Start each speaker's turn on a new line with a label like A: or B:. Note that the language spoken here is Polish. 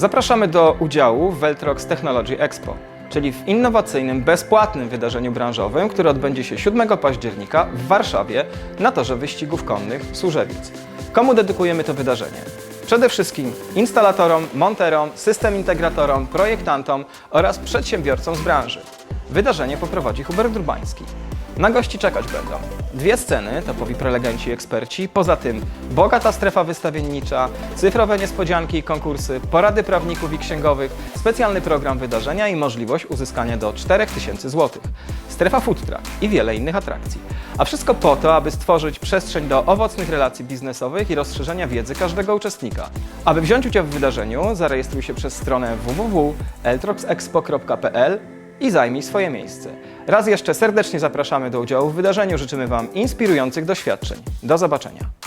A: Zapraszamy do udziału w Veltrox Technology Expo, czyli w innowacyjnym, bezpłatnym wydarzeniu branżowym, które odbędzie się 7 października w Warszawie na torze wyścigów konnych Służewic. Komu dedykujemy to wydarzenie? Przede wszystkim instalatorom, monterom, system integratorom, projektantom oraz przedsiębiorcom z branży. Wydarzenie poprowadzi Hubert Durbański. Na gości czekać będą dwie sceny, topowi prelegenci i eksperci, poza tym bogata strefa wystawiennicza, cyfrowe niespodzianki i konkursy, porady prawników i księgowych, specjalny program wydarzenia i możliwość uzyskania do 4000 zł, strefa food truck i wiele innych atrakcji. A wszystko po to, aby stworzyć przestrzeń do owocnych relacji biznesowych i rozszerzenia wiedzy każdego uczestnika. Aby wziąć udział w wydarzeniu, zarejestruj się przez stronę www.eltroxexpo.pl i zajmij swoje miejsce. Raz jeszcze serdecznie zapraszamy do udziału w wydarzeniu. Życzymy Wam inspirujących doświadczeń. Do zobaczenia.